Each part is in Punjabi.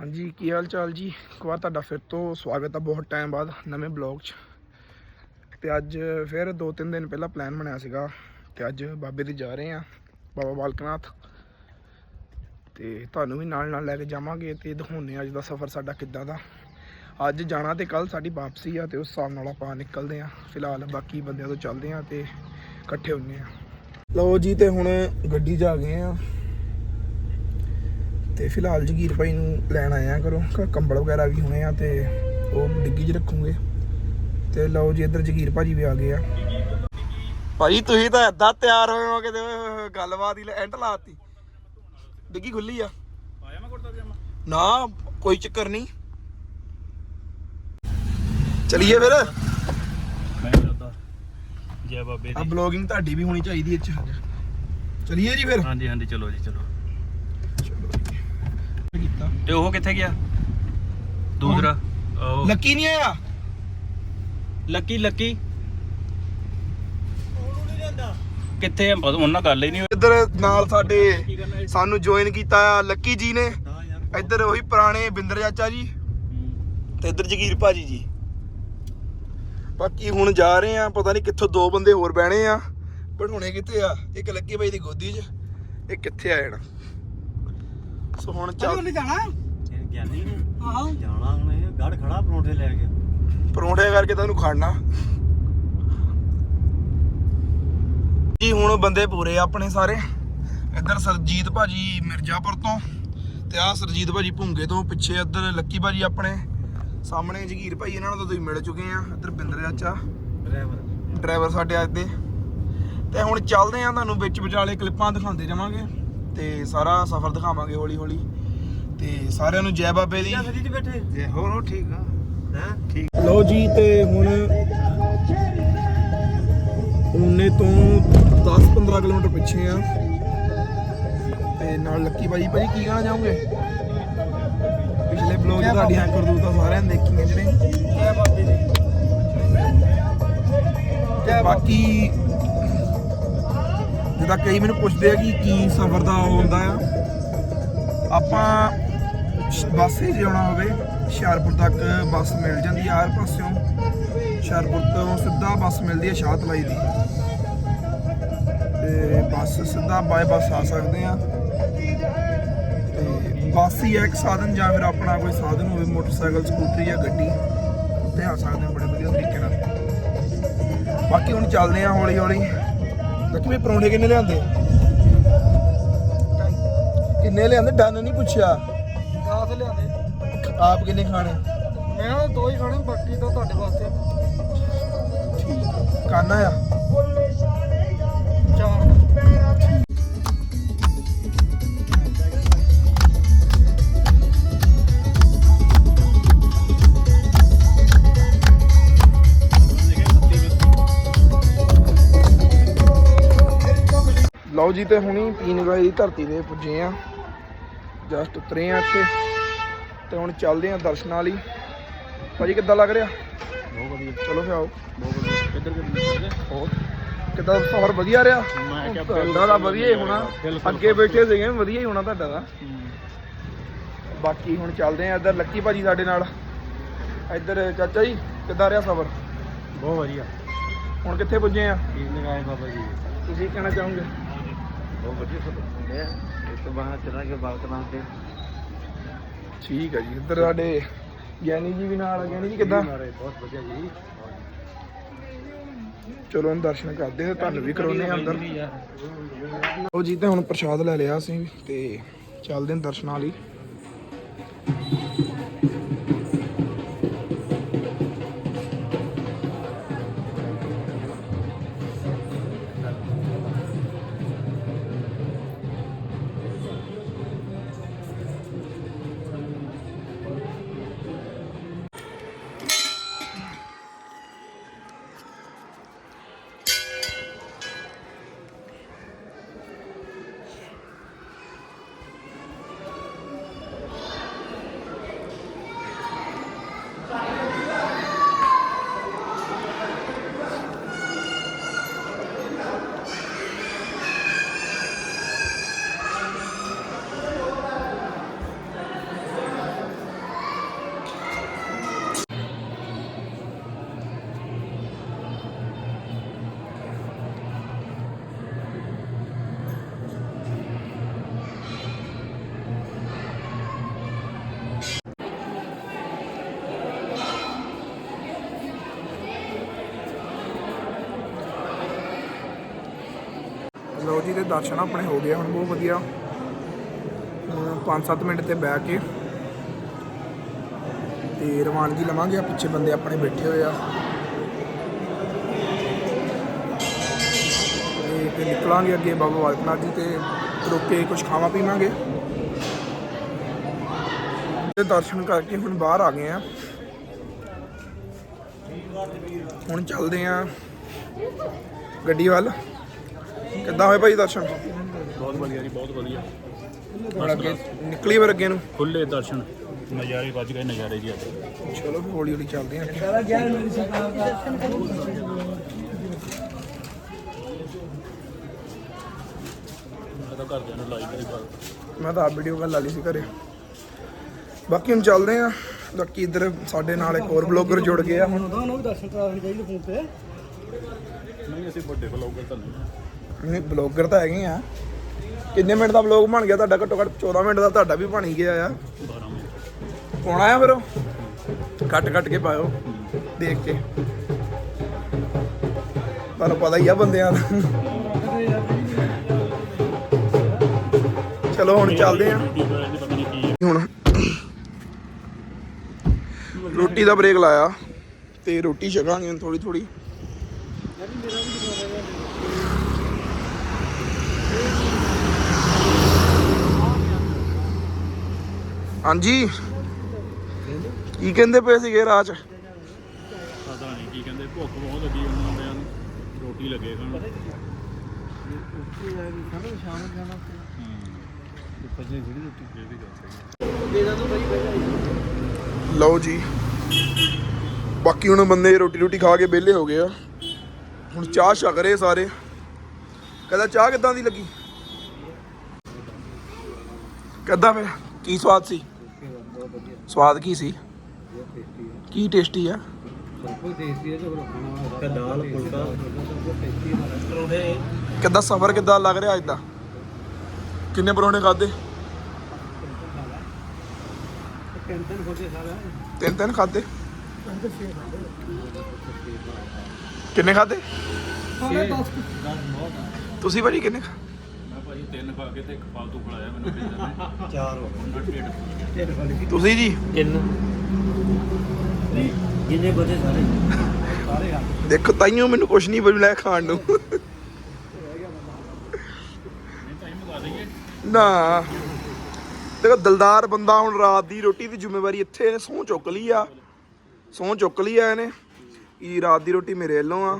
ਹਾਂਜੀ, ਕੀ ਹਾਲ ਚਾਲ ਜੀ? ਇੱਕ ਵਾਰ ਤੁਹਾਡਾ ਫਿਰ ਤੋਂ ਸਵਾਗਤ ਆ ਬਹੁਤ ਟਾਈਮ ਬਾਅਦ ਨਵੇਂ ਬਲੌਗ 'ਚ। ਤੇ ਅੱਜ ਫਿਰ ਦੋ ਤਿੰਨ ਦਿਨ ਪਹਿਲਾਂ ਪਲਾਨ ਬਣਿਆ ਸੀਗਾ ਤੇ ਅੱਜ ਬਾਬੇ ਦੇ ਜਾ ਰਹੇ ਆ, ਬਾਬਾ ਬਾਲਕਨਾਥ। ਤੇ ਤੁਹਾਨੂੰ ਵੀ ਨਾਲ ਨਾਲ ਲੈ ਕੇ ਜਾਵਾਂਗੇ ਤੇ ਦਿਖਾਉਣੇ ਅੱਜ ਦਾ ਸਫ਼ਰ ਸਾਡਾ ਕਿੱਦਾਂ ਦਾ। ਅੱਜ ਜਾਣਾ ਤੇ ਕੱਲ ਸਾਡੀ ਵਾਪਸੀ ਆ ਤੇ ਉਸ ਹਿਸਾਬ ਨਾਲ ਆਪਾਂ ਨਿਕਲਦੇ ਆ। ਫਿਲਹਾਲ ਬਾਕੀ ਬੰਦਿਆਂ ਤੋਂ ਚੱਲਦੇ ਆ ਤੇ ਇਕੱਠੇ ਹੁੰਨੇ ਆ। ਲਓ ਜੀ, ਤੇ ਹੁਣ ਗੱਡੀ 'ਚ ਆ ਗਏ ਆ। ਤੇ ਫਿਲਹਾਲ ਜਗੀਰ ਭਾਈ ਨੂੰ ਲੈਣ ਆਇਆ ਕਰੋ ਕੰਬਲ ਵਗੈਰਾ ਵੀ ਹੋਣੇ ਆ ਤੇ ਉਹ ਡਿੱਗੀ 'ਚ ਰੱਖੂਗੇ। ਤੇ ਲਓ ਜੀ ਇੱਧਰ ਜਗੀਰ ਭਾਜੀ ਵੀ ਆ ਗਏ ਆ। ਭਾਜੀ ਤੁਸੀਂ ਤਾਂ ਏਦਾਂ ਤਿਆਰ ਹੋਏ ਹੋ ਕਿਤੇ ਗੱਲਬਾਤ ਹੀ ਐਂਡ ਲਾਤੀ। ਡਿੱਗੀ ਖੁੱਲੀ ਆ। ਆਇਆ ਮੈਂ ਕੁੜਤਾ ਪਜਾਮਾ ਨਾ ਕੋਈ ਚੱਕਰ ਨਹੀਂ। ਚਲਿਏ ਫਿਰ। ਜੈ ਬਾਬੇ ਆ ਦੀ ਬਲੌਗਿੰਗ ਤੁਹਾਡੀ ਵੀ ਹੋਣੀ ਚਾਹੀਦੀ ਇੱਥੇ ਚਲਿਏ ਜੀ ਫਿਰ। ਹਾਂਜੀ ਹਾਂਜੀ ਚਲੋ ਜੀ ਚਲੋ। ਕੀਤਾ ਤੇ ਉਹ ਕਿੱਥੇ ਗਿਆ? ਦੂਸਰਾ। ਉਹ। ਲੱਕੀ ਨਹੀਂ ਆਇਆ? ਲੱਕੀ ਲੱਕੀ। ਕਿੱਥੇ ਆ? ਉਹਨਾਂ ਨਾਲ ਗੱਲ ਹੀ ਨਹੀਂ ਇੱਧਰ ਨਾਲ ਸਾਡੇ ਸਾਨੂੰ ਜੁਆਇਨ ਕੀਤਾ ਆ ਲੱਕੀ ਜੀ ਨੇ। ਇੱਧਰ ਉਹੀ ਪੁਰਾਣੇ ਬਿੰਦਰ ਚਾਚਾ ਜੀ ਤੇ ਇੱਧਰ ਜਗੀਰ ਭਾਜੀ ਜੀ। ਬਾਕੀ ਹੁਣ ਜਾ ਰਹੇ ਆ ਪਤਾ ਨਹੀਂ ਕਿੱਥੋਂ ਦੋ ਬੰਦੇ ਹੋਰ ਬਹਿਣੇ ਆ। ਪਰ ਹੁਣੇ ਕਿੱਥੇ ਆ? ਇੱਕ ਲੱਕੀ ਭਾਈ ਦੀ ਗੋਦੀ 'ਚ ਇੱਕ ਕਿੱਥੇ ਆ ਜਾਣਾ। ਸੋ ਹੁਣ ਚੱਲ। ਜਾਣਾ। ਗਿਆਨੀ ਆਹੋ। ਜਾਣਾ ਹੁਣ ਇਹ ਗੜ ਖੜਾ ਪਰੌਂਠੇ ਲੈ ਕੇ। ਪਰੌਂਠੇ ਕਰਕੇ ਖਾਣਾ ਜੀ ਹੁਣ ਬੰਦੇ ਪੂਰੇ ਆ ਆਪਣੇ ਸਾਰੇ। ਇੱਧਰ ਸਰਜੀਤ ਭਾਜੀ ਮਿਰਜ਼ਾਪੁਰ ਤੋਂ ਤੇ ਆ ਸਰਜੀਤ ਭਾਜੀ ਭੁੰਗੇ ਤੋਂ ਪਿੱਛੇ ਇੱਧਰ ਲੱਕੀ ਭਾਜੀ ਆਪਣੇ। ਸਾਹਮਣੇ ਜਗੀਰ ਭਾਈ ਇਹਨਾਂ ਨੂੰ ਤਾਂ ਤੁਸੀਂ ਮਿਲ ਚੁੱਕੇ ਆ। ਇੱਧਰ ਬਿੰਦਰ ਚਾਚਾ। ਡਰਾਈਵਰ। ਡਰਾਈਵਰ ਸਾਡੇ ਅੱਜ ਦੇ। ਤੇ ਹੁਣ ਚੱਲਦੇ ਆ ਤੁਹਾਨੂੰ ਵਿੱਚ ਵਿਚਾਲੇ ਕਲਿੱਪਾਂ ਦਿਖਾਉਂਦੇ ਜਾਵਾਂਗੇ। ਤੇ ਸਾਰਾ ਸਫ਼ਰ ਦਿਖਾਵਾਂਗੇ ਹੌਲੀ ਹੌਲੀ। ਤੇ ਸਾਰਿਆਂ ਨੂੰ ਜੈ ਬਾਬੇ ਦੀ। ਜੀ ਬੈਠੇ। ਜੇ ਹੋਰ ਹੋ ਠੀਕ ਆ। ਹੈ? ਠੀਕ। ਲਓ ਜੀ ਤੇ ਹੁਣ ਉਹਨੇ ਤੋਂ 10-15 ਕਿਲੋਮੀਟਰ ਪਿੱਛੇ ਆ। ਤੇ ਨਾਲ ਲੱਕੀ ਭਾਜੀ ਭਾਜੀ ਕੀ ਕਹਿਣਾ ਚਾਹੋਗੇ? ਪਿਛਲੇ ਬਲੌਗ 'ਚ ਤੁਹਾਡੀਆਂ ਕਰਤੂਤਾਂ ਸਾਰਿਆਂ ਨੇ ਦੇਖੀਆਂ ਜਿਹੜੇ। ਬਾਕੀ ਜਿੱਦਾਂ ਕਈ ਮੈਨੂੰ ਪੁੱਛਦੇ ਆ ਕਿ ਕੀ ਸਫ਼ਰ ਦਾ ਉਹ ਹੁੰਦਾ ਆ। ਆਪਾਂ ਬੱਸ ਹੀ ਜਾਣਾ ਹੋਵੇ, ਹੁਸ਼ਿਆਰਪੁਰ ਤੱਕ ਬੱਸ ਮਿਲ ਜਾਂਦੀ ਆ ਹਰ ਪਾਸਿਓਂ। ਹੁਸ਼ਿਆਰਪੁਰ ਤੋਂ ਸਿੱਧਾ ਬੱਸ ਮਿਲਦੀ ਹੈ ਸ਼ਾਹਤਲਾਈ ਦੀ। ਤੇ ਬੱਸ ਸਿੱਧਾ ਬਾਏ ਬੱਸ ਆ ਸਕਦੇ ਆ। ਤੇ ਬੱਸ ਹੀ ਹੈ ਇੱਕ ਸਾਧਨ ਜਾਂ ਫਿਰ ਆਪਣਾ ਕੋਈ ਸਾਧਨ ਹੋਵੇ, ਮੋਟਰਸਾਈਕਲ, ਸਕੂਟਰੀ ਜਾਂ ਗੱਡੀ ਉੱਤੇ ਆ ਸਕਦੇ ਆ ਬੜੇ ਵਧੀਆ ਤਰੀਕੇ ਨਾਲ। ਬਾਕੀ ਹੁਣ ਚੱਲਦੇ ਆ ਹੌਲੀ ਹੌਲੀ ਲੱਕੀ ਵੀ ਪਰੌਂਠੇ ਕਿੰਨੇ ਲਿਆਂਦੇ? ਕਿੰਨੇ ਲਿਆਂਦੇ? ਡਨ ਨਹੀਂ ਪੁੱਛਿਆ। 10 ਲਿਆਂਦੇ। ਆਪ ਕਿੰਨੇ ਖਾਣੇ? ਮੈਂ ਦੋ ਹੀ ਖਾਣੇ ਬਾਕੀ ਤਾਂ ਤੁਹਾਡੇ ਵਾਸਤੇ। ਠੀਕ ਕਾਨਾ ਆ ਲਓ ਜੀ ਤੇ ਹੁਣੀ ਵਾਲੀ ਦੀ ਧਰਤੀ ਤੇ ਪੁੱਜੇ ਆ। ਜਸਟ ਉਤਰੇ ਆ ਇੱਥੇ। ਤੇ ਹੁਣ ਚੱਲਦੇ ਆ ਦਰਸ਼ਨਾਂ ਲਈ ਭਾਜੀ ਕਿੱਦਾਂ ਲੱਗ ਰਿਹਾ? ਬਹੁਤ ਵਧੀਆ। ਚਲੋ ਫਿਰ ਆਓ। ਬਹੁਤ ਵਧੀਆ। ਕਿੱਧਰ ਕਿੱਧਰ ਹੋਰ? ਕਿੱਦਾਂ ਸਫ਼ਰ ਵਧੀਆ ਰਿਹਾ? ਮੈਂ ਕਿਹਾ ਤੁਹਾਡਾ ਵਧੀਆ ਹੀ ਹੋਣਾ। ਅੱਗੇ ਬੈਠੇ ਸੀਗੇ ਵਧੀਆ ਹੀ ਹੋਣਾ ਤੁਹਾਡਾ ਦਾ ਬਾਕੀ ਹੁਣ ਚੱਲਦੇ ਆ ਇੱਧਰ ਲੱਕੀ ਭਾਜੀ ਸਾਡੇ ਨਾਲ। ਇੱਧਰ ਚਾਚਾ ਜੀ ਕਿੱਦਾਂ ਰਿਹਾ ਸਫ਼ਰ? ਬਹੁਤ ਵਧੀਆ। ਹੁਣ ਕਿੱਥੇ ਪੁੱਜੇ ਆ? ਠੀਕ ਲਗਾਏ ਬਾਬਾ ਜੀ। ਤੁਸੀਂ ਕਹਿਣਾ ਚਾਹੋਗੇ? ਬਹੁਤ ਵਧੀਆ ਸਭ ਹੁੰਦੇ ਆ। ਇਸ ਤੋਂ ਬਾਅਦ ਚਲਾਂਗੇ ਬਾਲਕਨਾਥ ਤੇ। ਠੀਕ ਹੈ ਜੀ ਇੱਧਰ ਸਾਡੇ ਗਿਆਨੀ ਜੀ ਵੀ ਨਾਲ ਆ। ਗਿਆਨੀ ਜੀ ਕਿੱਦਾਂ? ਮਾਰੇ ਬਹੁਤ ਵਧੀਆ ਜੀ। ਚਲੋ ਹੁਣ ਦਰਸ਼ਨ ਕਰਦੇ ਹਾਂ ਤੁਹਾਨੂੰ ਵੀ ਕਰਾਉਨੇ ਆ ਅੰਦਰ। ਉਹ ਜੀ ਤੇ ਹੁਣ ਪ੍ਰਸ਼ਾਦ ਲੈ ਲਿਆ ਅਸੀਂ ਤੇ ਚੱਲਦੇ ਹਾਂ ਦਰਸ਼ਨਾਂ ਲਈ ਦੇ ਦਰਸ਼ਨ ਆਪਣੇ ਹੋ ਗਏ ਹੁਣ ਬਹੁਤ ਵਧੀਆ। ਹੁਣ 5-7 ਮਿੰਟ ਤੇ ਬਹਿ ਕੇ ਤੇ ਰਵਾਨਗੀ ਲਵਾਂਗੇ ਆ, ਪਿੱਛੇ ਬੰਦੇ ਆਪਣੇ ਬੈਠੇ ਹੋਏ ਆ। ਤੇ ਫਿਰ ਨਿਕਲਾਂਗੇ ਅੱਗੇ ਬਾਬਾ ਬਾਲਕ ਜੀ ਤੇ ਰੁਕ ਕੇ ਕੁਝ ਖਾਵਾਂ ਪੀਵਾਂਗੇ। ਤੇ ਦਰਸ਼ਨ ਕਰਕੇ ਹੁਣ ਬਾਹਰ ਆ ਗਏ ਆ। ਹੁਣ ਚੱਲਦੇ ਆ ਗੱਡੀ ਵੱਲ। ਕਿੱਦਾਂ ਹੋਏ ਭਾਈ ਦਰਸ਼ਨ? ਬਹੁਤ ਵਧੀਆ ਜੀ ਬਹੁਤ ਵਧੀਆ। ਹੁਣ ਅੱਗੇ ਨਿਕਲੀ ਵਰ ਅੱਗੇ ਨੂੰ? ਖੁੱਲੇ ਦਰਸ਼ਨ ਨਜ਼ਾਰੇ ਵੱਜ ਗਏ ਨਜ਼ਾਰੇ ਜੀ ਅੱਜ। ਚਲੋ ਹੌਲੀ ਹੌਲੀ ਚੱਲਦੇ ਆ। ਮੈਂ ਤਾਂ ਘਰਦਿਆਂ ਨੂੰ ਲਾਈਕ ਕਰੀ ਬਾਤ ਮੈਂ ਤਾਂ ਆਪ ਵੀਡੀਓ ਕਾਲ ਲਾ ਲਈ ਸੀ ਘਰੇ। ਬਾਕੀ ਹੁਣ ਚੱਲਦੇ ਆ ਬਾਕੀ ਇੱਧਰ ਸਾਡੇ ਨਾਲ ਇੱਕ ਹੋਰ ਬਲੌਗਰ ਜੁੜ ਗਏ ਆ। ਹੁਣ ਉਹਨਾਂ ਨੂੰ ਵੀ ਦਰਸ਼ਨ ਕਰਾਉਣੇ ਚਾਹੀਦੇ ਫੋਨ ਤੇ। ਨਹੀਂ ਅਸੀਂ ਵੱਡੇ ਬਲੌਗਰ ਤਾਂ ਨਹੀਂ। ਨਹੀਂ, ਬਲੌਗਰ ਤਾਂ ਹੈਗੇ ਆ। ਕਿੰਨੇ ਮਿੰਟ ਦਾ ਬਲੌਗ ਬਣ ਗਿਆ? ਤੁਹਾਡਾ ਘੱਟੋ ਘੱਟ 14 ਮਿੰਟ ਦਾ ਤੁਹਾਡਾ ਵੀ ਬਣ ਹੀ ਗਿਆ ਆ। 12 ਮਿੰਟ ਪਾਉਣਾ ਆ ਫਿਰ ਉਹ? ਕੱਟ ਕੱਟ ਕੇ ਪਾਇਓ, ਦੇਖ ਕੇ। ਤੁਹਾਨੂੰ ਪਤਾ ਹੀ ਆ ਬੰਦਿਆਂ ਦਾ। ਚਲੋ, ਹੁਣ ਚੱਲਦੇ ਆ। ਹੁਣ ਰੋਟੀ ਦਾ ਬ੍ਰੇਕ ਲਾਇਆ ਤੇ ਰੋਟੀ ਛਕਾਂਗੇ ਥੋੜੀ ਥੋੜੀ ਹਾਂਜੀ। ਕੀ ਕਹਿੰਦੇ ਪਏ ਸੀਗੇ ਰਾਹ ਚ ਪਤਾ ਨਹੀਂ ਕੀ ਕਹਿੰਦੇ ਭੁੱਖ ਬਹੁਤ ਲੱਗੀ ਉਹਨਾਂ ਮੁੰਡਿਆਂ ਨੂੰ ਰੋਟੀ ਲੱਗੇ ਖਾਣ। ਸ਼ਾਮ ਨੂੰ ਜਾਣਾ ਭੱਜੇ ਜਿਹੜੀ ਰੋਟੀ। ਇਹ ਵੀ ਗੱਲ ਸਹੀ ਹੈ। ਲਓ ਜੀ। ਬਾਕੀ ਹੁਣ ਬੰਦੇ ਰੋਟੀ ਰੋਟੀ ਖਾ ਕੇ ਵਿਹਲੇ ਹੋ ਗਏ ਆ। ਹੁਣ ਚਾਹ ਛਕ ਰਹੇ ਸਾਰੇ। ਕਹਿੰਦਾ ਚਾਹ ਕਿੱਦਾਂ ਦੀ ਲੱਗੀ? ਕਿੱਦਾਂ ਫਿਰ? ਕੀ ਸਵਾਦ ਸੀ? ਸਵਾਦ ਕੀ ਸੀ? ਕੀ ਟੇਸਟੀ ਆ? ਦਾਲ ਫੁਲਕਾ ਕਿੱਦਾਂ ਸਫ਼ਰ ਕਿੱਦਾਂ ਲੱਗ ਰਿਹਾ ਅੱਜ ਦਾ? ਕਿੰਨੇ ਪਰੌਂਠੇ ਖਾਦੇ ਤਿੰਨ ਤਿੰਨ ਖੋਜੇ ਸਾਰਾ ਤਿੰਨ ਤਿੰਨ ਖਾਦੇ ਕਿੰਨੇ ਖਾਦੇ ਸਾਰੇ 10 ਤੁਸੀਂ ਭਾਜੀ ਕਿੰਨੇ ਖਾ- ਮੈਂ ਭਾਜੀ ਤਿੰਨ ਖਾ ਕੇ ਤੇ ਇੱਕ ਫਾਲਤੂ ਖਲਾਇਆ ਮੈਨੂੰ ਕਿਹਾ ਨੇ। ਚਾਰ ਢਿੱਡ ਤੁਸੀਂ ਜੀ? ਤਿੰਨ। ਜਿੰਨੇ ਬਚੇ ਸਾਰੇ? ਸਾਰੇ ਆ। ਦੇਖੋ ਤਾਈਓ ਮੈਨੂੰ ਕੁਛ ਨਹੀਂ ਮਿਲਿਆ ਖਾਣ ਨੂੰ। ਨਾ। ਦੇਖੋ ਦਿਲਦਾਰ ਬੰਦਾ ਹੁਣ ਰਾਤ ਦੀ ਰੋਟੀ ਦੀ ਜ਼ਿੰਮੇਵਾਰੀ ਇੱਥੇ ਇਹਨੇ ਸਹੁੰ ਚੁੱਕ ਲਈ ਆ। ਸਹੁੰ ਚੁੱਕ ਲਈ ਆ ਇਹਨੇ। ਇਹ ਰਾਤ ਦੀ ਰੋਟੀ ਮੇਰੇ ਵੱਲੋਂ ਆ।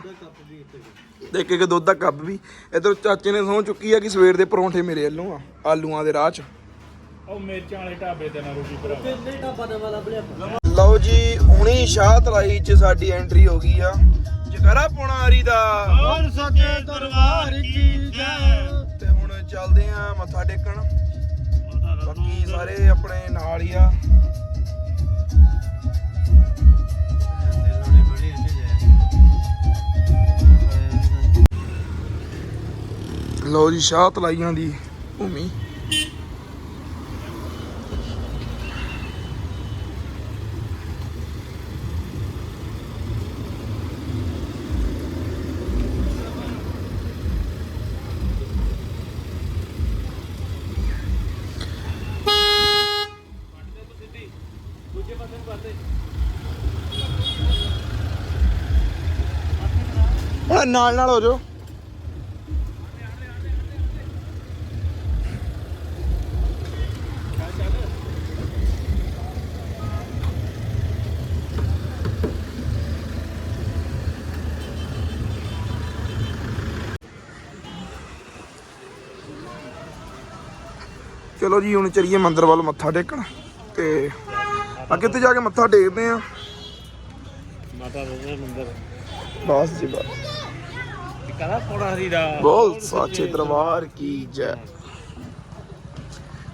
ਤੇ ਇੱਕ ਇੱਕ ਦੁੱਧ ਦਾ ਕੱਪ ਵੀ। ਇਧਰ ਚਾਚੇ ਨੇ ਸਹੁੰ ਚੁੱਕੀ ਆ ਕਿ ਸਵੇਰ ਦੇ ਪਰੌਂਠੇ ਮੇਰੇ ਵੱਲੋਂ ਆ ਆਲੂਆਂ ਦੇ ਰਾਹ 'ਚ। ਉਹ ਮਿਰਚਾਂ ਵਾਲੇ ਢਾਬੇ ਤੇ ਨਾ ਰੋਟੀ ਭਰਾ ਨਹੀਂ ਢਾਬਾ ਦੇ ਵਾਲਾ ਬਲੇ ਲਓ ਜੀ ਹੁਣੀ ਸ਼ਾਹ ਤਲਾਈ 'ਚ ਸਾਡੀ ਐਂਟਰੀ ਹੋ ਗਈ ਆ। ਜਕਰਾ ਪੋਣਾ ਹਰੀ ਦਾ। ਹੋਰ ਸੱਚੇ ਦਰਬਾਰ ਕੀ ਜੈ। ਤੇ ਹੁਣ ਚੱਲਦੇ ਆ ਮੱਥਾ ਟੇਕਣ। ਬਾਕੀ ਸਾਰੇ ਆਪਣੇ ਨਾਲ ਹੀ ਆ। ਲਓ ਜੀ ਸ਼ਾਹ ਤਲਾਈਆਂ ਦੀ ਭੂਮੀ। ਨਾਲ ਨਾਲ ਹੋ ਜਾਓ। ਚਲੋ ਜੀ ਹੁਣ ਚਲੀਏ ਮੰਦਿਰ ਵੱਲ ਮੱਥਾ ਟੇਕਣ ਤੇ ਆ ਕਿੱਥੇ ਜਾ ਕੇ ਮੱਥਾ ਟੇਕਦੇ ਆ? ਮਾਤਾ ਦਾ ਮੰਦਰ। ਬਸ ਜੀ ਬਸ। ਕਹਦਾ ਪੋੜਾ ਹਰੀ ਦਾ। ਬੋਲ ਸਾਚੇ ਦਰਬਾਰ ਕੀ ਜੈ।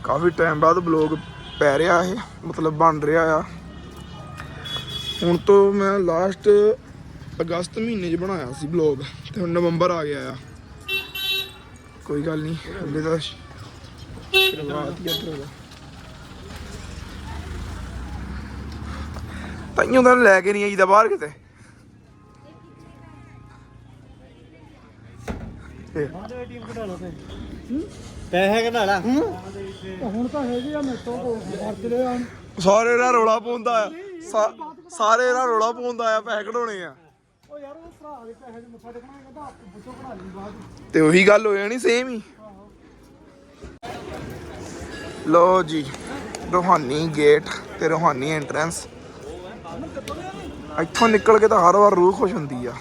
ਕਾਫੀ ਟਾਈਮ ਬਾਅਦ ਬਲੌਗ ਪੈ ਰਿਹਾ ਇਹ ਮਤਲਬ ਬਣ ਰਿਹਾ ਆ। ਹੁਣ ਤੋਂ ਮੈਂ ਲਾਸਟ ਅਗਸਤ ਮਹੀਨੇ 'ਚ ਬਣਾਇਆ ਸੀ ਬਲੌਗ ਤੇ ਹੁਣ ਨਵੰਬਰ ਆ ਗਿਆ ਆ। ਕੋਈ ਗੱਲ ਨਹੀਂ ਹਲੇ ਤਾਂ ਸ਼ੁਰੂਆਤ ਹੀ ਇੱਧਰੋਂ ਦਾ ਤਾਈਓ ਤਾਂ ਲੈ ਕੇ ਨਹੀਂ ਆਈਦਾ ਬਾਹਰ ਕਿਤੇ। ਪੈਸੇ ਕਢਾ ਲਾ। ਹੁਣ ਤਾਂ ਹੈਗੇ ਆ ਮੇਰੇ ਤੋਂ ਵਰਤਦੇ ਆ ਸਾਰੇ ਦਾ ਰੋਲਾ ਪਾਉਂਦਾ ਆ। ਸਾ- ਸਾਰੇ ਦਾ ਰੋਲਾ ਪਾਉਂਦਾ ਆ ਪੈਸੇ ਕਢਾਉਣੇ ਆ। ਉਹ ਯਾਰ ਉਹ ਭਰਾ ਦੇ ਪੈਸੇ ਦੇ ਮੱਥਾ ਟੇਕਣਾ ਕਹਿੰਦਾ ਆਪ ਬੁੱਝੋ ਕਢਾ ਲਈ ਬਾਅਦ ਤੇ ਉਹੀ ਗੱਲ ਹੋ ਜਾਣੀ ਸੇਮ ਹੀ। ਲੋ ਜੀ, ਰੋਹਾਨੀ ਗੇਟ ਤੇ ਰੋਹਾਨੀ ਐਂਟਰੈਂਸ ਇੱਥੋਂ ਨਿਕਲ ਕੇ ਤਾਂ ਹਰ ਵਾਰ ਰੂਹ ਖੁਸ਼ ਹੁੰਦੀ ਆ।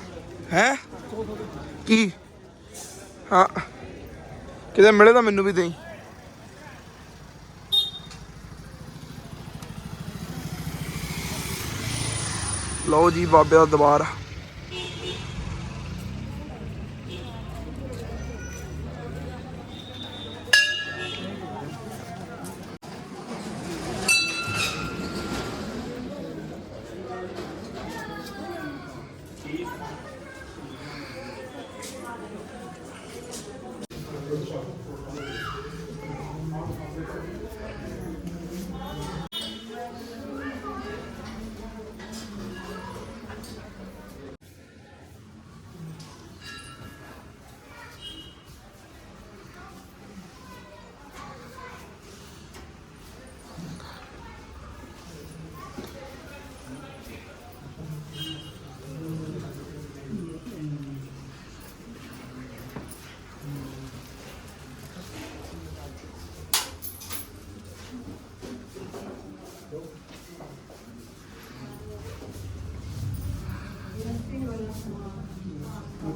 ਹੈ? ਕੀ? ਹਾਂ। ਕਿਤੇ ਮਿਲੇ ਤਾਂ ਮੈਨੂੰ ਵੀ ਦੇਈ। ਲਓ ਜੀ, ਬਾਬੇ ਦਾ ਦਰਬਾਰ।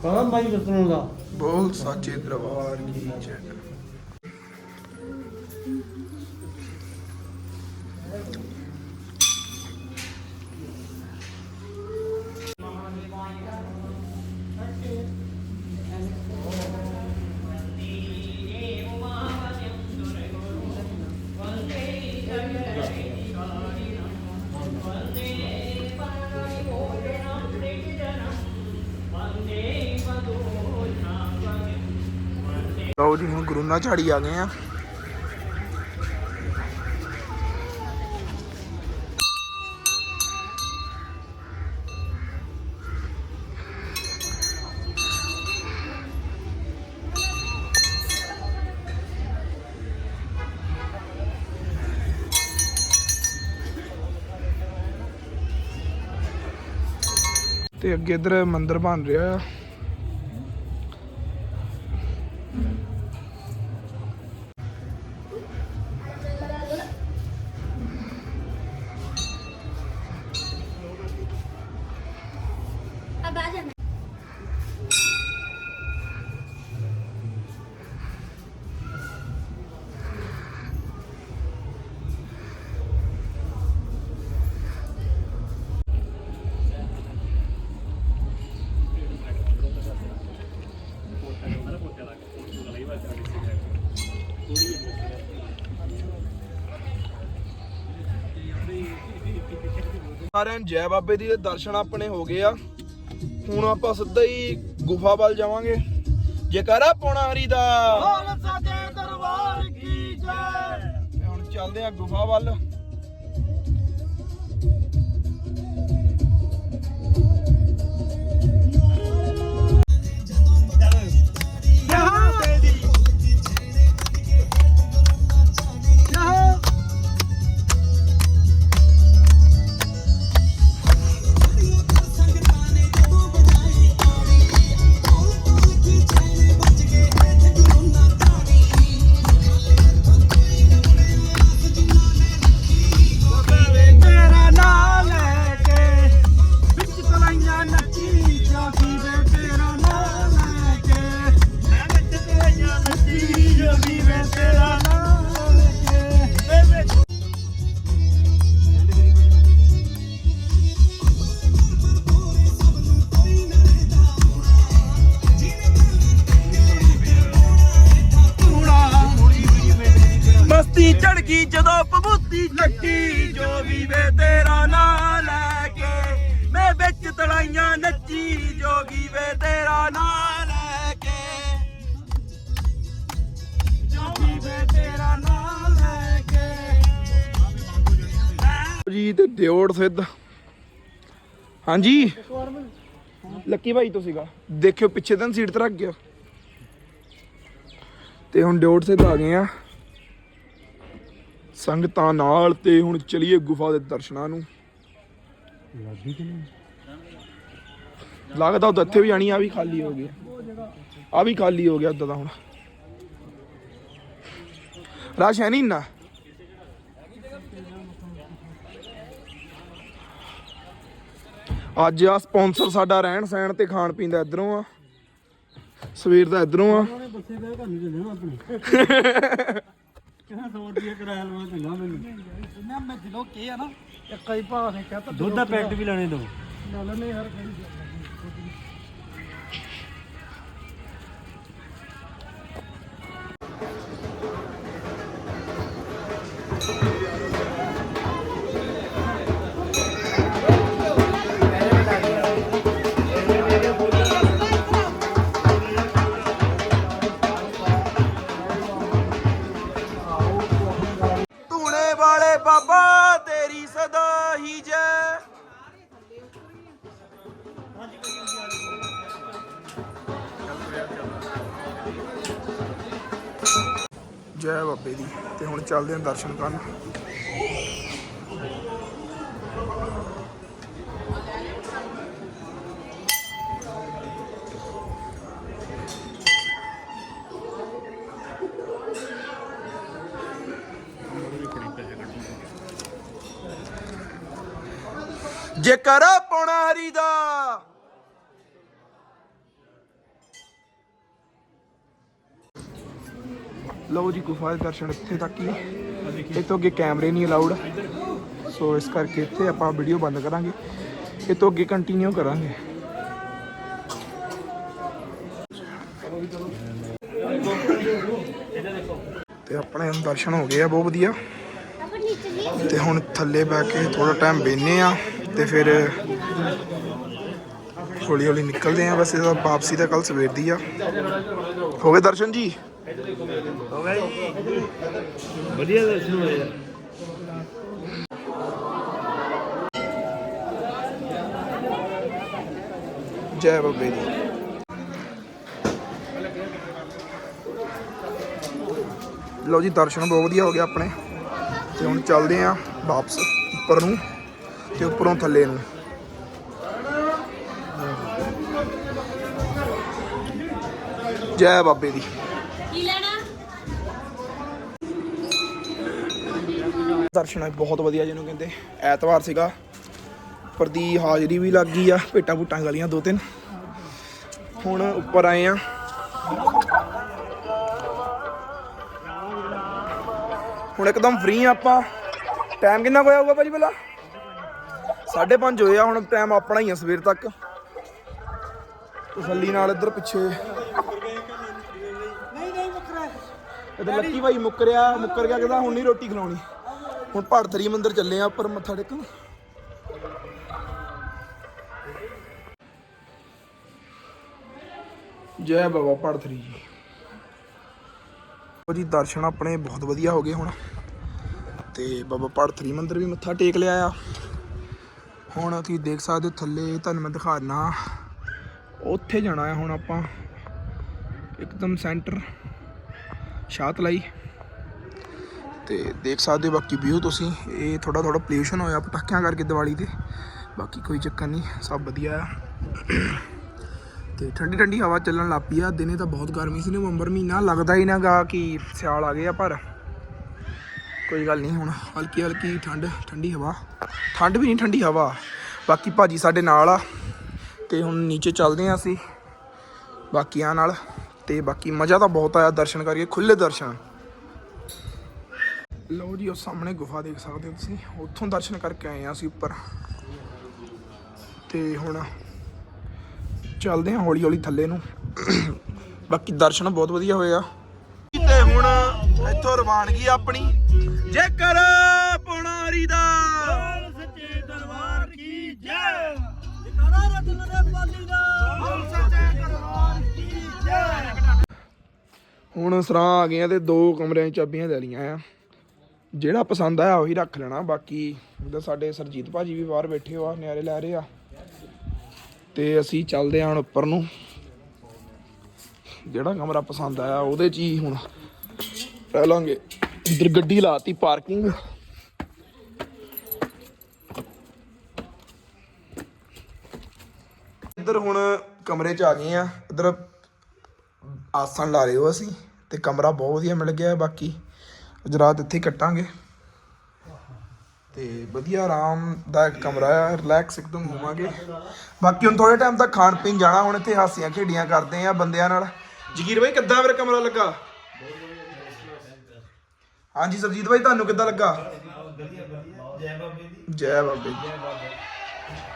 ਕਹਾਂ ਮਾਈ ਦੱਸਣ ਦਾ। ਬੋਲ ਸਾਚੇ ਦਰਬਾਰ ਕੀ ਜੈ। ਲਓ ਝਾੜੀ ਆ ਗਏ ਆ। ਤੇ ਅੱਗੇ ਇਧਰ ਮੰਦਿਰ ਬਣ ਰਿਹਾ ਆ। ਸਾਰਿਆਂ ਨੂੰ ਜੈ ਬਾਬੇ ਦੀ ਦੇ ਦਰਸ਼ਨ ਆਪਣੇ ਹੋ ਗਏ ਆ। ਹੁਣ ਆਪਾਂ ਸਿੱਧਾ ਹੀ ਗੁਫਾ ਵੱਲ ਜਾਵਾਂਗੇ। ਜੇਕਰਾ ਪੋਣਾ ਹਰੀ ਦਾ ਬੋਲ ਸਾਚੇ ਦਰਬਾਰ ਕੀ ਜੈ। ਤੇ ਹੁਣ ਚੱਲਦੇ ਆ ਗੁਫਾ ਵੱਲ। ਜੀ ਤੇ ਦਿਓੜ ਸਿੱਧ। ਹਾਂਜੀ? ਲੱਕੀ ਭਾਈ ਤੋਂ ਸੀਗਾ। ਦੇਖਿਓ ਪਿੱਛੇ ਤਾਂ ਸੀਟ ਤੇ ਰੱਖ ਗਿਆ। ਤੇ ਹੁਣ ਡਿਓਟ ਸੇ ਆ ਗਏ ਆ। ਸੰਗਤਾਂ ਨਾਲ ਤੇ ਹੁਣ ਚਲੀਏ ਗੁਫਾ ਦੇ ਦਰਸ਼ਨਾਂ ਨੂੰ। ਲੱਗਦਾ ਉਹ ਇੱਥੇ ਵੀ ਆਣੀ ਆ ਵੀ ਖਾਲੀ ਹੋ ਗਈ। ਆ ਵੀ ਖਾਲੀ ਹੋ ਗਿਆ ਉਦਾਂ ਦਾ ਹੁਣ। ਰਸ਼ ਹੈ ਨਹੀਂ ਇੰਨਾ? ਅੱਜ ਆ ਸਪਾਂਸਰ ਸਾਡਾ ਰਹਿਣ ਸਹਿਣ ਤੇ ਖਾਣ ਪੀਣ ਦਾ ਇਧਰੋਂ ਆ। ਸਵੇਰ ਦਾ ਇਧਰੋਂ ਆ। ਉਹਨੇ ਬੱਸੇ ਦੇ ਘਰ ਨੂੰ ਚੱਲੇ ਨਾ ਆਪਣੇ। ਕਿਹਾ 100 ਰੁਪਏ ਕਿਰਾਇਆ ਲਵਾ ਚੰਗਾ ਮੈਨੂੰ। ਮੈਂ ਮੈਂ ਦਿਲੋਂ ਕੀ ਆ ਨਾ ਇੱਕ ਹੀ ਭਾ ਨੇ ਕਹਤਾ ਦੁੱਧ ਦਾ ਪੈਕਟ ਵੀ ਲੈਣੇ ਦੋ। ਨਾਲ ਨਹੀਂ ਹਰ ਕਿਹੜੀ ਬਾਬੇ ਦੀ ਤੇ ਹੁਣ ਚੱਲਦੇ ਹਾਂ ਦਰਸ਼ਨ ਕਰਨ। ਜੇਕਰ ਪੁਣਾਰੀ ਦਾ ਲਓ ਜੀ, ਗੁਫਾ ਦੇ ਦਰਸ਼ਨ ਇੱਥੇ ਤੱਕ ਹੀ। ਇਹ ਤੋਂ ਅੱਗੇ ਕੈਮਰੇ ਨਹੀਂ ਅਲਾਉਡ ਸੋ ਇਸ ਕਰਕੇ ਇੱਥੇ ਆਪਾਂ ਵੀਡੀਓ ਬੰਦ ਕਰਾਂਗੇ। ਇਹ ਤੋਂ ਅੱਗੇ ਕੰਟੀਨਿਊ ਕਰਾਂਗੇ। ਤੇ ਆਪਣੇ ਦਰਸ਼ਨ ਹੋ ਗਏ ਆ, ਬਹੁਤ ਵਧੀਆ। ਤੇ ਹੁਣ ਥੱਲੇ ਬੈ ਕੇ ਥੋੜਾ ਟਾਈਮ ਬੈਨੇ ਆ, ਤੇ ਫਿਰ ਹੌਲੀ ਹੌਲੀ ਨਿਕਲਦੇ ਆ। ਬਸ ਇਹਦਾ ਵਾਪਸੀ ਤਾਂ ਕੱਲ ਸਵੇਰ ਦੀ ਆ। ਹੋ ਗਏ ਦਰਸ਼ਨ ਜੀ? ਵਧੀਆ ਦਰਸ਼ਨ ਹੋਏ ਆ। ਜੈ ਬਾਬੇ ਦੀ। ਲਓ ਜੀ, ਦਰਸ਼ਨ ਬਹੁਤ ਵਧੀਆ ਹੋ ਗਿਆ ਆਪਣੇ। ਤੇ ਹੁਣ ਚੱਲਦੇ ਆ ਵਾਪਸ ਉੱਪਰ ਨੂੰ ਤੇ ਉੱਪਰੋਂ ਥੱਲੇ ਨੂੰ। ਜੈ ਬਾਬੇ ਦੀ ਕੀ ਲੈਣਾ ਦਰਸ਼ਨ ਹੋਏ ਬਹੁਤ ਵਧੀਆ ਜਿਹਨੂੰ ਕਹਿੰਦੇ। ਐਤਵਾਰ ਸੀਗਾ ਉੱਪਰ ਦੀ ਹਾਜ਼ਰੀ ਵੀ ਲੱਗ ਗਈ ਆ, ਭੇਟਾਂ ਭੁੱਟਾਂ ਗਲੀਆਂ ਦੋ ਤਿੰਨ। ਹੁਣ ਉੱਪਰ ਆਏ ਆ। ਹੁਣ ਇੱਕਦਮ ਫ੍ਰੀ ਆ ਆਪਾਂ। ਟਾਈਮ ਕਿੰਨਾ ਕੁ ਹੋਇਆ ਹੋਊਗਾ ਭਾਜੀ ਭਲਾ 5:30 ਹੋਏ ਆ, ਹੁਣ ਟਾਈਮ ਆਪਣਾ ਹੀ ਆ ਸਵੇਰ ਤੱਕ। ਤਸੱਲੀ ਨਾਲ ਇੱਧਰ ਪਿੱਛੇ। ਨਹੀਂ ਨਹੀਂ ਵੱਖਰਾ ਇਧਰ ਲੱਕੀ ਭਾਈ ਮੁੱਕਰਿਆ ਮੁੱਕਰ ਗਿਆ, ਕਹਿੰਦਾ ਹੁਣ ਨਹੀਂ ਰੋਟੀ ਖਿਲਾਉਣੀ। ਹੁਣ ਭੜਥਰੀ ਮੰਦਿਰ ਚੱਲੇ ਆ, ਉੱਪਰ ਮੱਥਾ ਟੇਕਣ। ਜੈ ਬਾਬਾ ਭੜਥਰੀ ਜੀ। ਜੀ, ਦਰਸ਼ਨ ਆਪਣੇ ਬਹੁਤ ਵਧੀਆ ਹੋ ਗਏ ਹੁਣ। ਤੇ ਬਾਬਾ ਭੜਥਰੀ ਮੰਦਿਰ ਵੀ ਮੱਥਾ ਟੇਕ ਲਿਆ ਆ। ਹੁਣ ਤੁਸੀਂ ਦੇਖ ਸਕਦੇ ਹੋ ਥੱਲੇ, ਤੁਹਾਨੂੰ ਮੈਂ ਦਿਖਾ ਦਿੰਦਾ ਉੱਥੇ ਜਾਣਾ ਆ ਹੁਣ ਆਪਾਂ। ਇੱਕਦਮ ਸੈਂਟਰ ਸ਼ਾਤਲਾਈ ਤੇ ਦੇਖ ਸਕਦੇ ਹੋ ਬਾਕੀ ਵਿਊ ਤੁਸੀਂ। ਇਹ ਥੋੜਾ ਥੋੜਾ ਪੋਲਿਊਸ਼ਨ ਹੋਇਆ, ਪਟਾਕਿਆਂ ਕਰਕੇ ਦੀਵਾਲੀ ਤੇ। ਬਾਕੀ ਕੋਈ ਚੱਕਰ ਨਹੀਂ, ਸਭ ਵਧੀਆ ਆ। ਤੇ ਠੰਡੀ ਠੰਡੀ ਹਵਾ ਚੱਲਣ ਲੱਗ ਪਈ ਆ। ਦਿਨੇ ਤਾਂ ਬਹੁਤ ਗਰਮੀ ਸੀ ਨਵੰਬਰ ਮਹੀਨਾ। ਲੱਗਦਾ ਹੀ ਨਾਗਾ ਕਿ ਸਿਆਲ ਆ ਗਏ ਆ, ਪਰ ਕੋਈ ਗੱਲ ਨਹੀਂ ਹੁਣ। ਹਲਕੀ ਹਲਕੀ ਠੰਡ, ਠੰਡੀ ਹਵਾ। ਠੰਡ ਵੀ ਨਹੀਂ, ਠੰਡੀ ਹਵਾ। ਬਾਕੀ ਭਾਜੀ ਸਾਡੇ ਨਾਲ ਆ। ਤੇ ਹੁਣ ਨੀਚੇ ਚੱਲਦੇ ਆ ਅਸੀਂ, ਬਾਕੀਆਂ ਨਾਲ। ਤੇ ਬਾਕੀ ਮਜ਼ਾ ਤਾਂ ਬਹੁਤ ਆਇਆ ਦਰਸ਼ਨ ਕਰਕੇ ਖੁੱਲੇ ਦਰਸ਼ਨ। ਲਓ ਜੀ ਉਹ ਸਾਹਮਣੇ ਗੁਫਾ ਦੇਖ ਸਕਦੇ ਹੋ ਤੁਸੀਂ। ਉੱਥੋਂ ਦਰਸ਼ਨ ਕਰਕੇ ਆਏ ਆ ਅਸੀਂ ਉੱਪਰ। ਤੇ ਹੁਣ ਚੱਲਦੇ ਹਾਂ ਹੌਲੀ ਹੌਲੀ ਥੱਲੇ ਨੂੰ। ਬਾਕੀ ਦਰਸ਼ਨ ਬਹੁਤ ਵਧੀਆ ਹੋਏ ਆ। ਤੇ ਹੁਣ ਇੱਥੋਂ ਰਵਾਨਗੀ ਆਪਣੀ। ਜੇਕਰ ਪੁਣਾਰੀ ਦਾ ਸੱਚੇ ਦਰਬਾਰ ਕੀ ਜੈ? ਜਕਾਰਾ ਰਤਨ ਦੇ ਪਾਲੀ ਦਾ। ਬੋਲ ਸੱਚੇ ਦਰਬਾਰ ਕੀ ਜੈ? ਹੁਣ ਸਰਾਂ ਆ ਗਈਆਂ ਤੇ ਦੋ ਕਮਰਿਆਂ ਚਾਬੀਆਂ ਲੈ ਲਈਆਂ ਆ। ਜਿਹੜਾ ਪਸੰਦ ਆਇਆ ਉਹੀ ਰੱਖ ਲੈਣਾ, ਬਾਕੀ ਉਹਦਾ ਸਾਡੇ ਸਰਜੀਤ ਭਾਜੀ ਵੀ ਬਾਹਰ ਬੈਠੇ ਹੋ ਆ ਨਿਆਰੇ ਲੈ ਰਹੇ ਆ। ਤੇ ਅਸੀਂ ਚੱਲਦੇ ਹਾਂ ਉੱਪਰ ਨੂੰ। ਜਿਹੜਾ ਕਮਰਾ ਪਸੰਦ ਆਇਆ ਉਹਦੇ 'ਚ ਹੀ ਹੁਣ ਰਹਿ ਲਾਂਗੇ। ਇੱਧਰ ਗੱਡੀ ਲਾਤੀ ਪਾਰਕਿੰਗ। ਇੱਧਰ ਹੁਣ ਕਮਰੇ 'ਚ ਆ ਗਏ ਆ। ਇੱਧਰ ਆਸਣ ਲਾ ਰਹੇ ਹੋ ਅਸੀਂ ਤੇ ਕਮਰਾ ਬਹੁਤ ਵਧੀਆ ਮਿਲ ਗਿਆ, ਬਾਕੀ ਅੱਜ ਰਾਤ ਇੱਥੇ ਕੱਟਾਂਗੇ। ਤੇ ਵਧੀਆ ਆਰਾਮਦਾਇਕ ਕਮਰਾ ਹੈ ਰਿਲੈਕਸ ਇੱਕਦਮ ਹੋਵਾਂਗੇ। ਬਾਕੀ ਹੁਣ ਥੋੜੇ ਟਾਈਮ ਤੱਕ ਖਾਣ ਪੀਣ ਜਾਣਾ, ਹੁਣ ਇੱਥੇ ਹਾਸੀਆਂ ਖੇਡੀਆਂ ਕਰਦੇ ਆ ਬੰਦਿਆਂ ਨਾਲ। ਜਗੀਰ ਭਾਈ ਕਿੱਦਾਂ ਫਿਰ ਕਮਰਾ ਲੱਗਾ? ਹਾਂਜੀ, ਸਰਜੀਤ ਭਾਈ ਤੁਹਾਨੂੰ ਕਿੱਦਾਂ ਲੱਗਾ? ਜੈ ਬਾਬੇ। ਦੀ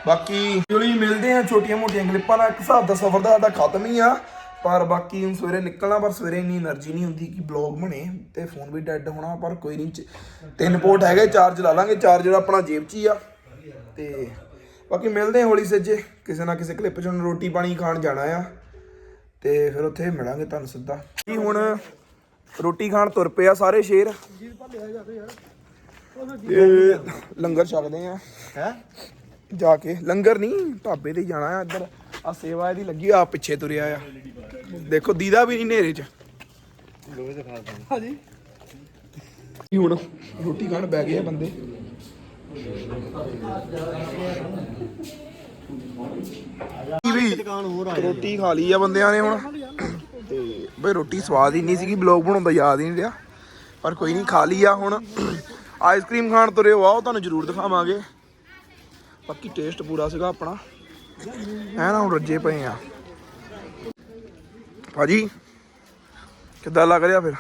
ਬਾਕੀ ਹੌਲੀ ਮਿਲਦੇ ਆ ਛੋਟੀਆਂ ਮੋਟੀਆਂ ਕਲਿੱਪਾਂ ਨਾਲ। ਇੱਕ ਹਿਸਾਬ ਦਾ ਸਫ਼ਰ ਦਾ ਸਾਡਾ ਖਤਮ ਹੀ ਆ। ਪਰ ਬਾਕੀ ਹੁਣ ਸਵੇਰੇ ਨਿਕਲਣਾ ਪਰ ਸਵੇਰੇ ਇੰਨੀ એનર્ਜੀ ਨਹੀਂ ਹੁੰਦੀ ਕਿ ਬਲੌਗ ਬਣੇ ਤੇ ਫੋਨ ਵੀ ਡੈੱਡ ਹੋਣਾ ਪਰ ਕੋਈ ਨਹੀਂ ਤਿੰਨ ਪੋਰਟ ਹੈਗੇ ਚਾਰਜ ਲਾ ਲਾਂਗੇ ਚਾਰਜਰ ਆਪਣਾ ਜੇਬ 'ਚ ਹੀ ਆ। ਤੇ ਬਾਕੀ ਮਿਲਦੇ ਹੌਲੀ ਸੱਜੇ ਕਿਸੇ ਨਾ ਕਿਸੇ ਕਲਿੱਪ 'ਚ ਰੋਟੀ ਪਾਣੀ ਖਾਣ ਜਾਣਾ ਆ। ਤੇ ਫਿਰ ਉੱਥੇ ਮਿਲਾਂਗੇ ਤੁਹਾਨੂੰ ਸਿੱਧਾ। ਜੀ ਹੁਣ ਰੋਟੀ ਖਾਣ ਤੁਰ ਪਏ ਆ ਸਾਰੇ ਸ਼ੇਰ। ਇਹ ਲੰਗਰ ਛਕਦੇ ਆ। ਹੈ? ਜਾ ਕੇ। ਲੰਗਰ ਨਹੀਂ ਢਾਬੇ ਤੇ ਜਾਣਾ ਆ ਇੱਧਰ। ਆ ਸੇਵਾ ਇਹਦੀ ਲੱਗੀ ਆ ਪਿੱਛੇ ਤੁਰਿਆ ਆ। ਦੇਖੋ, ਦੀਦਾ ਵੀ ਨਹੀਂ ਨੇਰੇ 'ਚ। ਲੋਹੇ ਦੇ ਹੁਣ ਰੋਟੀ ਖਾਣ ਬੈ ਗਏ ਆ ਬੰਦੇ। ਵੀ ਰੋਟੀ ਖਾ ਲਈ ਆ ਬੰਦਿਆਂ ਨੇ ਹੁਣ। ਤੇ ਬਈ ਰੋਟੀ ਸਵਾਦ ਹੀ ਨਹੀਂ ਸੀਗੀ, ਬਲੌਗ ਬਣਾਉਂਦਾ ਯਾਦ ਹੀ ਨਹੀਂ ਰਿਹਾ। ਪਰ ਕੋਈ ਨਹੀਂ ਖਾ ਲਈ ਆ ਹੁਣ। ਆਈਸਕ੍ਰੀਮ ਖਾਣ ਤੁਰੇ ਹੋ ਆ ਤੁਹਾਨੂੰ ਜ਼ਰੂਰ ਦਿਖਾਵਾਂਗੇ। ਬਾਕੀ ਟੇਸਟ ਪੂਰਾ ਸੀਗਾ ਆਪਣਾ। ਐ ਨਾ ਹੁਣ ਰੱਜੇ ਪਏ ਆ। ਭਾਜੀ, ਕਿੱਦਾਂ ਲੱਗ ਰਿਹਾ ਫਿਰ?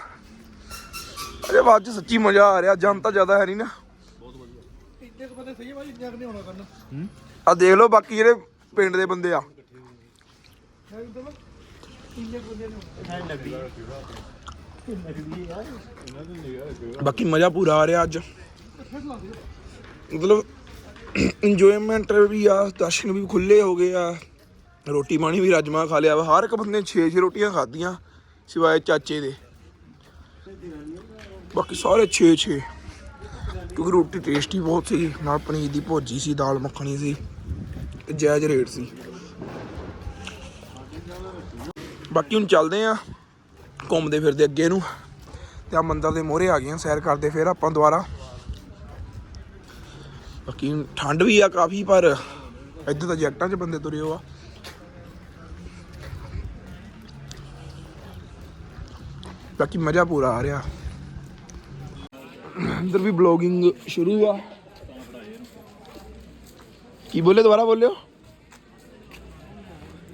ਅਰੇ ਬਾਅਦ ਚ ਸੱਚੀ ਮਜ਼ਾ ਆ ਰਿਹਾ ਜਨਤਾ ਜ਼ਿਆਦਾ ਹੈ ਨਹੀਂ ਨਾ। ਆ ਦੇਖ ਲਓ ਬਾਕੀ ਜਿਹੜੇ ਪਿੰਡ ਦੇ ਬੰਦੇ ਆ। ਬਾਕੀ ਮਜ਼ਾ ਪੂਰਾ ਆ ਰਿਹਾ ਅੱਜ। ਮਤਲਬ ਇੰਜੋਇਮੈਂਟ ਵੀ ਆ, ਦਰਸ਼ਨ ਵੀ ਖੁੱਲੇ ਹੋ ਗਏ ਆ। ਰੋਟੀ ਪਾਣੀ ਵੀ ਰਾਜਮਾ ਖਾ ਲਿਆ ਵਾ। ਹਰ ਇੱਕ ਬੰਦੇ ਨੇ 6-6 ਰੋਟੀਆਂ ਖਾਧੀਆਂ ਸਿਵਾਏ ਚਾਚੇ ਦੇ। ਬਾਕੀ ਸਾਰੇ 6-6 ਕਿਉਂਕਿ ਰੋਟੀ ਟੇਸਟੀ ਬਹੁਤ ਸੀ। ਨਾਲ ਪਨੀਰ ਦੀ ਭੋਜੀ ਸੀ, ਦਾਲ ਮੱਖਣੀ ਸੀ, ਤੇ ਜਾਇਜ਼ ਰੇਟ ਸੀ। ਬਾਕੀ ਹੁਣ ਚੱਲਦੇ ਆ ਘੁੰਮਦੇ ਫਿਰਦੇ ਅੱਗੇ ਨੂੰ। ਤੇ ਆ ਮੰਦਰ ਦੇ ਮੋਹਰੇ ਆ ਗਏ ਆ, ਸੈਰ ਕਰਦੇ। ਫਿਰ ਆਪਾਂ ਦੁਬਾਰਾ ਬਾਕੀ ਠੰਡ ਵੀ ਆ ਕਾਫੀ ਪਰ ਇੱਧਰ ਤਾਂ ਜੈਕਟਾਂ 'ਚ ਬੰਦੇ ਤੁਰੇ ਹੋ ਆ। ਬਾਕੀ ਮਜ਼ਾ ਪੂਰਾ ਆ ਰਿਹਾ। ਅੰਦਰ ਵੀ ਬਲੌਗਿੰਗ ਸ਼ੁਰੂ ਆ। ਕੀ ਬੋਲੇ ਦੁਬਾਰਾ ਬੋਲਿਓ?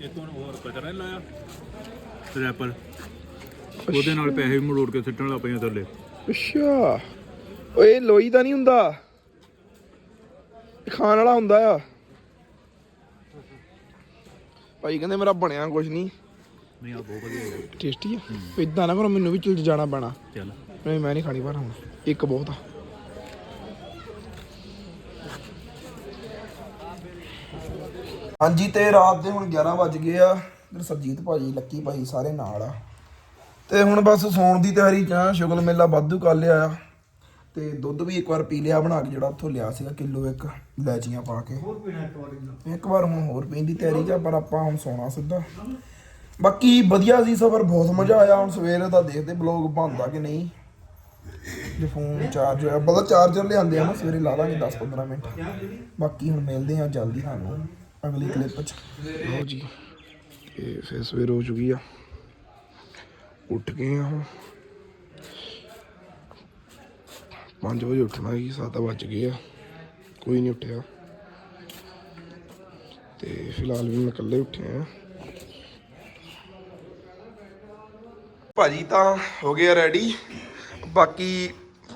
ਇਹ ਤੋਂ ਹੋਰ ਪਤਾ ਨਹੀਂ ਲਾਇਆ। ਰੈਪਰ ਉਹਦੇ ਨਾਲ ਪੈਸੇ ਵੀ ਮਰੋੜ ਕੇ ਸਿੱਟਣ ਲੱਗ ਪਈਆਂ ਥੱਲੇ। ਅੱਛਾ। ਓਏ ਲੋਈ ਦਾ ਨਹੀਂ ਹੁੰਦਾ। ਖਾਣ ਵਾਲਾ ਹੁੰਦਾ ਆ। ਭਾਈ ਕਹਿੰਦੇ ਮੇਰਾ ਬਣਿਆ ਕੁਝ ਨਹੀਂ। ਨਹੀਂ ਆ ਬਹੁਤ ਵਧੀਆ ਹੋ। ਟੇਸਟੀ ਆ। ਇਦਾਂ ਨਾ ਕਰੋ ਮੈਨੂੰ ਵੀ ਚੁਲਜ ਜਾਣਾ ਪੈਣਾ। ਚੱਲ। ਨਹੀਂ ਮੈਂ ਨਹੀਂ ਖਾਣੀ ਪਰ ਹੁਣ। ਇੱਕ ਬਹੁਤ ਆ। ਹਾਂਜੀ ਤੇ ਰਾਤ ਦੇ ਹੁਣ 11 ਵੱਜ ਗਏ ਆ। ਇਧਰ ਸਰਜੀਤ ਭਾਜੀ ਲੱਕੀ ਭਾਈ ਸਾਰੇ ਨਾਲ ਆ। ਤੇ ਹੁਣ ਬਸ ਸੌਣ ਦੀ ਤਿਆਰੀ ਚ ਆ। ਸ਼ੁਗਲ ਮੇਲਾ ਵਾਧੂ ਕਰ ਲਿਆ ਆ। ਤੇ ਦੁੱਧ ਵੀ ਇੱਕ ਵਾਰ ਪੀ ਲਿਆ ਬਣਾ ਕੇ ਜਿਹੜਾ ਉੱਥੋਂ ਲਿਆ ਸੀਗਾ ਕਿਲੋ ਇੱਕ ਇਲਾਚੀਆਂ ਪਾ ਕੇ। ਇੱਕ ਵਾਰ ਹੁਣ ਹੋਰ ਪੀਣ ਦੀ ਤਿਆਰੀ ਚ ਆ, ਪਰ ਆਪਾਂ ਹੁਣ ਸੌਣਾ ਸਿੱਧਾ। ਬਾਕੀ ਵਧੀਆ ਸੀ ਸਫ਼ਰ ਬਹੁਤ ਮਜ਼ਾ ਆਇਆ। ਹੁਣ ਸਵੇਰੇ ਦਾ ਦੇਖਦੇ ਬਲੌਗ ਬਣਦਾ ਕਿ ਨਹੀਂ। ਜੇ ਫੋਨ ਚਾਰਜ ਹੋਇਆ ਬੜਾ ਚਾਰਜਰ ਲਿਆਂਦੇ ਆ ਨਾ ਸਵੇਰੇ ਲਾ ਲਾਂਗੇ 10-15 ਮਿੰਟ। ਬਾਕੀ ਹੁਣ ਮਿਲਦੇ ਆ ਜਲਦੀ ਤੁਹਾਨੂੰ ਅਗਲੀ ਕਲਿੱਪ ਚ। ਲਓ ਜੀ ਇਹ ਫਿਰ ਸਵੇਰ ਹੋ ਚੁੱਕੀ ਆ। ਉੱਠ ਗਏ ਆ ਹੁਣ। 5 ਵਜੇ ਉੱਠਣਾ ਸੀ 7 ਵੱਜ ਗਏ ਆ। ਕੋਈ ਨਹੀਂ ਉੱਠਿਆ। ਤੇ ਫਿਲਹਾਲ ਵੀ ਮੈਂ ਇਕੱਲੇ ਉੱਠਿਆ ਆ। ਭਾਜੀ ਤਾਂ ਹੋ ਗਿਆ ਰੈਡੀ ਬਾਕੀ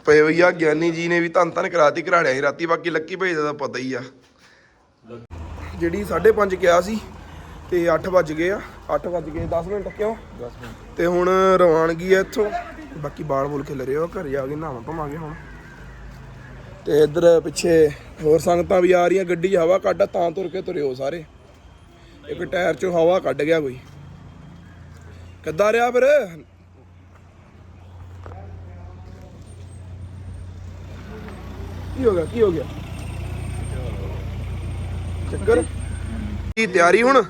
ਪਏ ਹੋਈ ਆ ਗਿਆਨੀ ਜੀ ਨੇ ਵੀ ਧੰਨ ਧੰਨ ਕਰਾਤੀ ਘਰਾੜਿਆ ਸੀ ਰਾਤੀ। ਬਾਕੀ ਲੱਕੀ ਭਾਈ ਦਾ ਪਤਾ ਹੀ ਆ। ਜਿਹੜੀ 5:30 ਕਿਹਾ ਸੀ ਤੇ 8 ਵੱਜ ਗਏ ਆ। 8 ਵੱਜ ਗਏ 10 ਮਿੰਟ ਕਿਉਂ? 10 ਮਿੰਟ। ਤੇ ਹੁਣ ਰਵਾਨਗੀ ਆ ਇੱਥੋਂ। ਬਾਕੀ ਬਾਲ ਬੋਲ ਖਿਲ ਰਹੇ ਹੋ ਘਰ ਜਾ ਕੇ ਨਹਾਵਾਂ ਧਵਾਂਗੇ ਹੁਣ। ਤੇ ਇੱਧਰ ਪਿੱਛੇ ਹੋਰ ਸੰਗਤਾਂ ਵੀ ਆ ਰਹੀਆਂ ਗੱਡੀ 'ਚ ਹਵਾ ਕੱਢ ਤਾਂ ਤੁਰ ਕੇ ਤੁਰਿਓ ਸਾਰੇ। ਇੱਕ ਟਾਇਰ 'ਚੋਂ ਹਵਾ ਕੱਢ ਗਿਆ ਕੋਈ। ਕਿੱਦਾਂ ਰਿਹਾ ਫਿਰ? ਕੀ ਹੋ ਗਿਆ ਕੀ ਹੋ ਗਿਆ? ਚੱਕਰ? ਕੀ ਤਿਆਰੀ ਹੁਣ?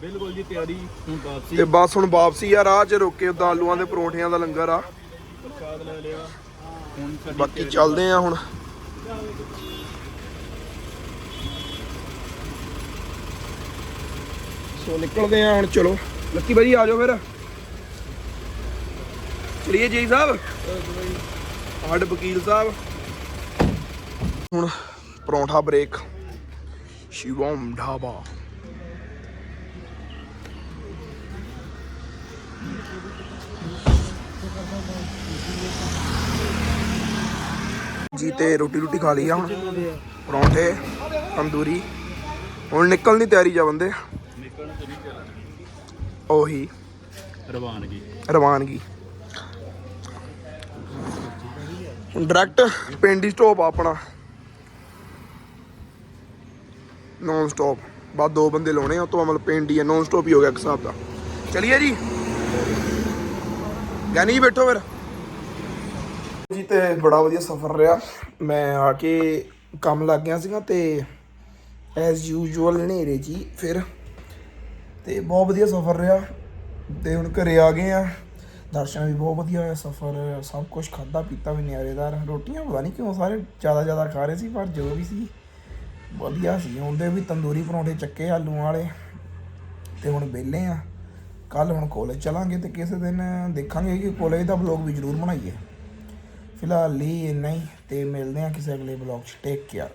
ਬਿਲਕੁਲ ਜੀ ਤਿਆਰੀ ਹੁਣ ਵਾਪਸੀ। ਤੇ ਬਸ ਹੁਣ ਵਾਪਸੀ ਆ ਰਾਹ 'ਚ ਰੋਕੇ ਉਦਾਂ ਆਲੂਆਂ ਦੇ ਪਰੌਂਠਿਆਂ ਦਾ ਲੰਗਰ ਆ। ਪ੍ਰਸ਼ਾਦ ਲੈ ਲਿਆ। ਹੁਣ ਸਾਡੀ ਬਾਕੀ ਚੱਲਦੇ ਆ ਹੁਣ। ਸੋ ਨਿਕਲਦੇ ਆ ਹੁਣ, ਚਲੋ। ਲੱਕੀ ਭਾਜੀ, ਆ ਜਾਓ ਫਿਰ। ਚਲਿਏ ਜੀ ਸਾਹਿਬ। ਸਾਡੇ ਵਕੀਲ ਸਾਹਿਬ। ਹੁਣ ਪਰੌਂਠਾ ਬ੍ਰੇਕ। ਸ਼ਿਵਮ ਢਾਬਾ। ਜੀ ਤੇ ਰੋਟੀ ਰੋਟੀ ਖਾ ਲਈ ਆ ਹੁਣ। ਪਰੌਂਠੇ ਤੰਦੂਰੀ। ਹੁਣ ਨਿਕਲਣ ਦੀ ਤਿਆਰੀ ਜਾ ਬੰਦੇ। ਨਿਕਲਣ ਤੇ ਨਹੀਂ ਚੱਲਣਾ ਉਹੀ। ਰਵਾਨਗੀ। ਰਵਾਨਗੀ। ਹੁਣ ਡਾਇਰੈਕਟ ਪਿੰਡ ਸਟਾਪ ਆਪਣਾ। ਨੌਨ ਸਟਾਪ ਬਾਅਦ ਦੋ ਬੰਦੇ ਲਾਉਣੇ ਆ ਉਹ ਤੋਂ ਮਤਲਬ ਪਿੰਡ ਹੈ ਨੌਨ ਸਟਾਪ ਹੀ ਹੋ ਗਿਆ ਇੱਕ ਹਿਸਾਬ ਦਾ। ਚਲਿਏ ਜੀ। ਗਿਆਨੀ ਜੀ ਬੈਠੋ ਫਿਰ। ਜੀ ਤੇ ਬੜਾ ਵਧੀਆ ਸਫ਼ਰ ਰਿਹਾ। ਮੈਂ ਆ ਕੇ ਕੰਮ ਲੱਗ ਗਿਆ ਸੀਗਾ ਤੇ ਐਜ਼ ਯੂਜੂਅਲ ਹਨੇਰੇ ਜੀ ਫਿਰ। ਤੇ ਬਹੁਤ ਵਧੀਆ ਸਫ਼ਰ ਰਿਹਾ। ਤੇ ਹੁਣ ਘਰੇ ਆ ਗਏ ਆ। ਦਰਸ਼ਨ ਵੀ ਬਹੁਤ ਵਧੀਆ ਹੋਇਆ ਸਫ਼ਰ। ਸਭ ਕੁਝ ਖਾਦਾ ਪੀਤਾ ਵੀ ਨਿਆਰੇਦਾਰ। ਰੋਟੀਆਂ ਪਤਾ ਨਹੀਂ ਕਿਉਂ ਸਾਰੇ ਜ਼ਿਆਦਾ ਜ਼ਿਆਦਾ ਖਾ ਰਹੇ ਸੀ, ਪਰ ਜੋ ਵੀ ਸੀ, ਵਧੀਆ ਸੀ। ਹੁੰਦੇ ਵੀ ਤੰਦੂਰੀ ਪਰੌਂਠੇ ਚੱਕੇ ਆਲੂਆਂ ਵਾਲੇ। ਤੇ ਹੁਣ ਵਿਹਲੇ ਆ। ਕੱਲ ਹੁਣ ਕਾਲਜ ਚਲਾਂਗੇ ਤੇ ਕਿਸੇ ਦਿਨ ਦੇਖਾਂਗੇ ਕਿ ਕਾਲਜ ਦਾ ਵਲੌਗ ਵੀ ਜ਼ਰੂਰ ਬਣਾਈਏ। ਫਿਲਹਾਲ ਲਈ ਇੰਨਾ ਹੀ ਤੇ ਮਿਲਦੇ ਹਾਂ ਕਿਸੇ ਅਗਲੇ ਵਲੌਗ 'ਚ। Take care